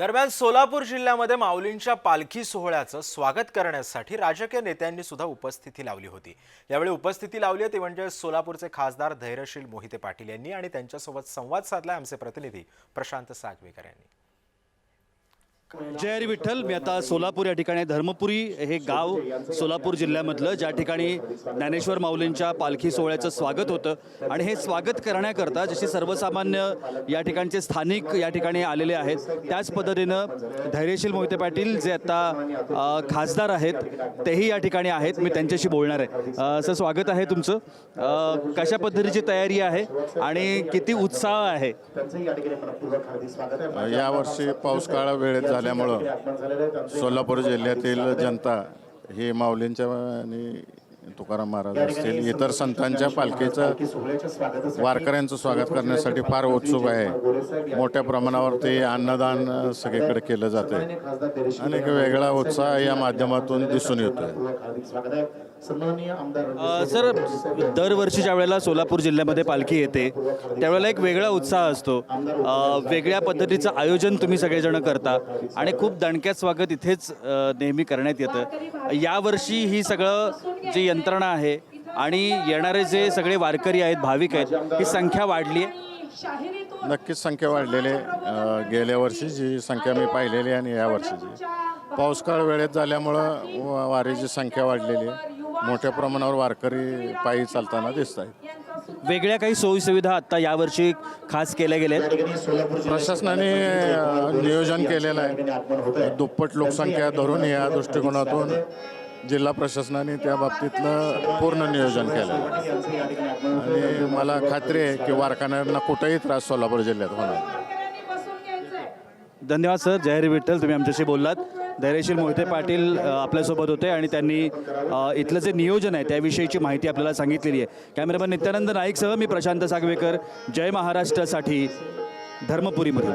दरम्यान सोलापूर जिल्ह्यामध्ये माऊलींच्या पालखी सोहळ्याचं स्वागत करण्यासाठी राजकीय नेत्यांनी सुद्धा उपस्थिती लावली होती. यावेळी उपस्थिती लावली आहे ती म्हणजे सोलापूरचे खासदार धैर्यशील मोहिते पाटील यांनी आणि त्यांच्यासोबत संवाद साधला आमचे प्रतिनिधी प्रशांत सागवेकर यांनी. जय हरी विठ्ठल मी आता सोलापूर या ठिकाणी धर्मपुरी हे गाव सोलापूर जिल्ह्यामधलं ज्या ठिकाणी ज्ञानेश्वर माऊलींच्या पालखी सोहळ्याचं स्वागत होतं. आणि हे स्वागत करण्याकरता जसे सर्वसामान्य या ठिकाणचे स्थानिक या ठिकाणी आलेले आहेत त्याच पद्धतीनं धैर्यशील मोहिते पाटील जे आता खासदार आहेत तेही या ठिकाणी आहेत. मी त्यांच्याशी बोलणार आहे. असं सर स्वागत आहे तुमचं. कशा पद्धतीची तयारी आहे आणि किती उत्साह आहे? यावर्षी पाऊस काळा वेळेत झाल्यामुळं सोलापूर जिल्ह्यातील जनता ही माऊलींच्या आणि तुकाराम महाराज असतील इतर संतांच्या पालखीचं वारकऱ्यांचं स्वागत करण्यासाठी फार उत्सुक आहे. मोठ्या प्रमाणावर ते अन्नदान सगळीकडे केलं जातं. आणि एक वेगळा उत्साह या माध्यमातून दिसून सर दरवर्षीच्या वेळेला सोलापूर जिल्ह्यामध्ये पालखी येते त्यावेळेला एक वेगळा उत्साह असतो. वेगळ्या पद्धतीचं आयोजन तुम्ही सगळेजण करता आणि खूप दणक्यात स्वागत इथेच नेहमी करण्यात येतं. यावर्षी ही सगळं जी यंत्रणा आहे आणि येणारे जे सगळे वारकरी आहेत भाविक आहेत ही संख्या वाढली आहे? नक्कीच संख्या वाढलेली आहे. गेल्या वर्षीची संख्या मी पाहिलेली आहे आणि या वर्षीची पाऊस काळ वेळेत झाल्यामुळं वा- वारीची संख्या वाढलेली आहे. मोठ्या प्रमाणावर वारकरी पायी चालताना दिसत आहेत वेगळ्या काही सोयीसुविधा आत्ता यावर्षी खास केल्या गेल्या आहेत प्रशासनाने अ, नियोजन केलेलं आहे. दुप्पट लोकसंख्या धरून या दृष्टिकोनातून जिल्हा प्रशासनाने त्या बाबतीतलं पूर्ण नियोजन केलं. आहे आणि मला खात्री आहे की वारकऱ्यांना कुठेही त्रास सोलापूर जिल्ह्यात होणार धन्यवाद सर. जय हरी विठ्ठल तुम्ही आमच्याशी बोललात. धैर्यशील मोहिते पाटील आपल्यासोबत होते आणि त्यांनी इथलं जे नियोजन आहे त्याविषयीची माहिती आपल्याला सांगितलेली आहे. कॅमेरामॅन नित्यानंद नाईकसह मी प्रशांत सागवेकर. जय महाराष्ट्रासाठी धर्मपुरीमधून